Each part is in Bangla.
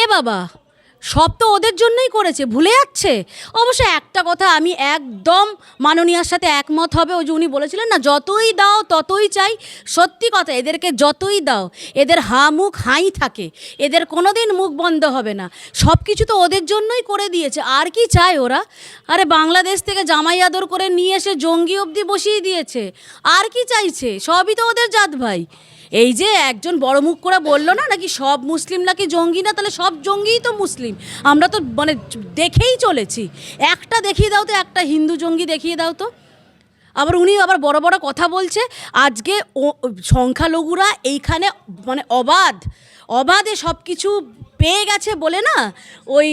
এ বাবা, সব তো ওদের জন্যই করেছে, ভুলে যাচ্ছে? অবশ্য একটা কথা আমি একদম মাননীয়ার সাথে একমত হবে, ওই যে উনি বলেছিলেন না, যতই দাও ততই চাই। সত্যি কথা, এদেরকে যতই দাও, এদের হা মুখ হাই থাকে, এদের কোনো দিন মুখ বন্ধ হবে না। সব কিছু তো ওদের জন্যই করে দিয়েছে, আর কি চায় ওরা? আরে বাংলাদেশ থেকে জামাই আদর করে নিয়ে এসে জঙ্গি অবধি বসিয়ে দিয়েছে, আর কি চাইছে? সবই তো ওদের জাত ভাই। এই যে একজন বড় মুখ করে বলল না, নাকি সব মুসলিম নাকি জঙ্গি না? তাহলে সব জঙ্গিই তো মুসলিম। আমরা তো মানে দেখেই চলেছি। একটা দেখিয়ে দাও তো, একটা হিন্দু জঙ্গি দেখিয়ে দাও তো। আবার উনি আবার বড় বড় কথা বলছে, আজকে সংখ্যালঘুরা এইখানে মানে অবাধ, অবাধে সব কিছু পেয়ে গেছে বলে না, ওই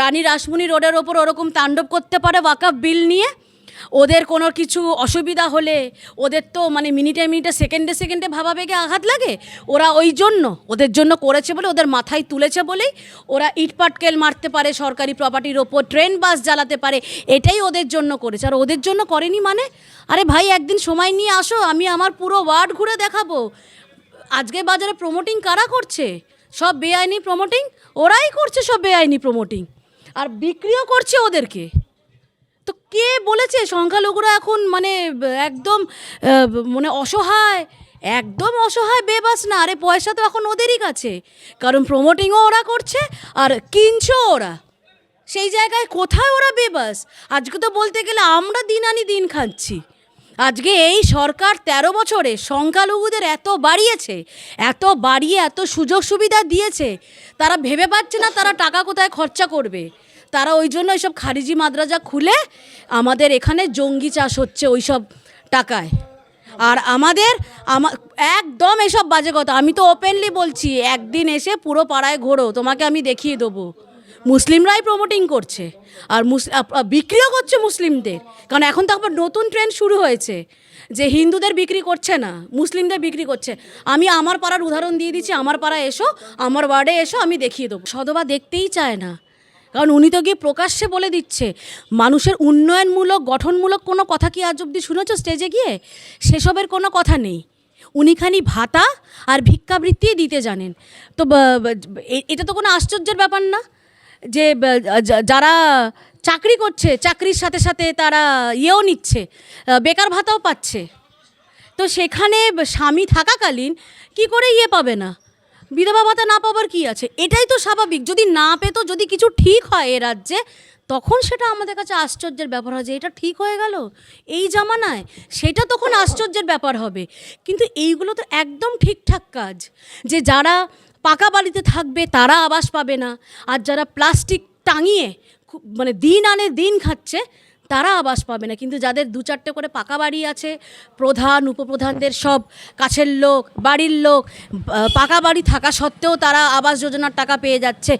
রানী রাসমণি রোডের ওপর ওরকম তাণ্ডব করতে পারে ওয়াকাফ বিল নিয়ে। ওদের কোনো কিছু অসুবিধা হলে ওদের তো মানে মিনিটে মিনিটে, সেকেন্ডে সেকেন্ডে ভাবা বেগে আঘাত লাগে। ওরা ওই জন্য, ওদের জন্য করেছে বলে ওদের মাথায় তুলেছে বলেই ওরা ইটপাটকেল মারতে পারে, সরকারি প্রপার্টির ওপর ট্রেন বাস জ্বালাতে পারে, এটাই ওদের জন্য করেছে। আর ওদের জন্য করেনি মানে? আরে ভাই, একদিন সময় নিয়ে আসো, আমি আমার পুরো ওয়ার্ড ঘুরে দেখাবো। আজকে বাজারে প্রমোটিং কারা করছে? সব বেআইনি প্রমোটিং ওরাই করছে সব বেআইনি প্রমোটিং আর বিক্রিও করছে ওদেরকে। কে বলেছে? সংখ্যালঘুরা এখন মানে একদম মানে অসহায়। একদম অসহায়, বেবাস না। আরে, পয়সা তো এখন ওদেরই কাছে। কারণ প্রমোটিংও ওরা করছে, আর কিনছেও ওরা। সেই জায়গায় কোথায় ওরা বেবাস? আজকে তো বলতে গেলে আমরা দিন আনি দিন খাচ্ছি। আজকে এই সরকার ১৩ বছরে সংখ্যালঘুদের এত বাড়িয়েছে, এত বাড়িয়ে এত সুযোগ সুবিধা দিয়েছে, তারা ভেবে পাচ্ছে না তারা টাকা কোথায় খরচা করবে। তারা ওই জন্য ওইসব খারিজি মাদ্রাজা খুলে আমাদের এখানে জঙ্গি চাষ হচ্ছে ওই সব টাকায়। আর আমাদের আমা, একদম এসব বাজে কথা। আমি তো ওপেনলি বলছি, একদিন এসে পুরো পাড়ায় ঘোরো, তোমাকে আমি দেখিয়ে দেবো। মুসলিমরাই প্রমোটিং করছে। আর বিক্রিও করছে মুসলিমদের। কারণ এখন তো আবার নতুন ট্রেন্ড শুরু হয়েছে যে হিন্দুদের বিক্রি করছে না, মুসলিমদের বিক্রি করছে। আমি আমার পাড়ার উদাহরণ দিয়ে দিচ্ছি, আমার পাড়ায় এসো, আমার ওয়ার্ডে এসো, আমি দেখিয়ে দেবো। সদবা দেখতেই চায় না। কারণ উনি তো গিয়ে প্রকাশ্যে বলে দিচ্ছে, মানুষের উন্নয়নমূলক, গঠনমূলক কোনো কথা কি আজ অব্দি শুনেছ স্টেজে গিয়ে? সেসবের কোনো কথা নেই। উনি খানি ভাতা আর ভিক্ষাবৃত্তি দিতে জানেন। তো এটা তো কোনো আশ্চর্যের ব্যাপার না যে যারা চাকরি করছে, চাকরির সাথে সাথে তারা ইয়েও নিচ্ছে বেকার ভাতাও পাচ্ছে। তো সেখানে স্বামী থাকাকালীন কি করে ইয়ে পাবে না? বিধবা ভাতা না পাবার কি আছে? এটাই তো স্বাভাবিক। যদি না পেতো, যদি কিছু ঠিক হয় এ রাজ্যে, তখন সেটা আমাদের কাছে আশ্চর্যের ব্যাপার হয় যে এটা ঠিক হয়ে গেল। এই জামানায় সেটা তখন আশ্চর্যের ব্যাপার হবে। কিন্তু এইগুলো তো একদম ঠিকঠাক কাজ। যে যারা পাকা বাড়িতে থাকবে, তারা আবাস পাবে না। আর যারা প্লাস্টিক টাঙিয়ে মানে দিন আনে দিন খাচ্ছে তারা আবাস পাবে না। কিন্তু যাদের দু চারটে করে পাকা বাড়ি আছে, প্রধান, উপপ্রধানদের সব কাছের লোক, বাড়ির লোক পাকা বাড়ি থাকা সত্ত্বেও তারা আবাস যোজনার টাকা পেয়ে যাচ্ছে।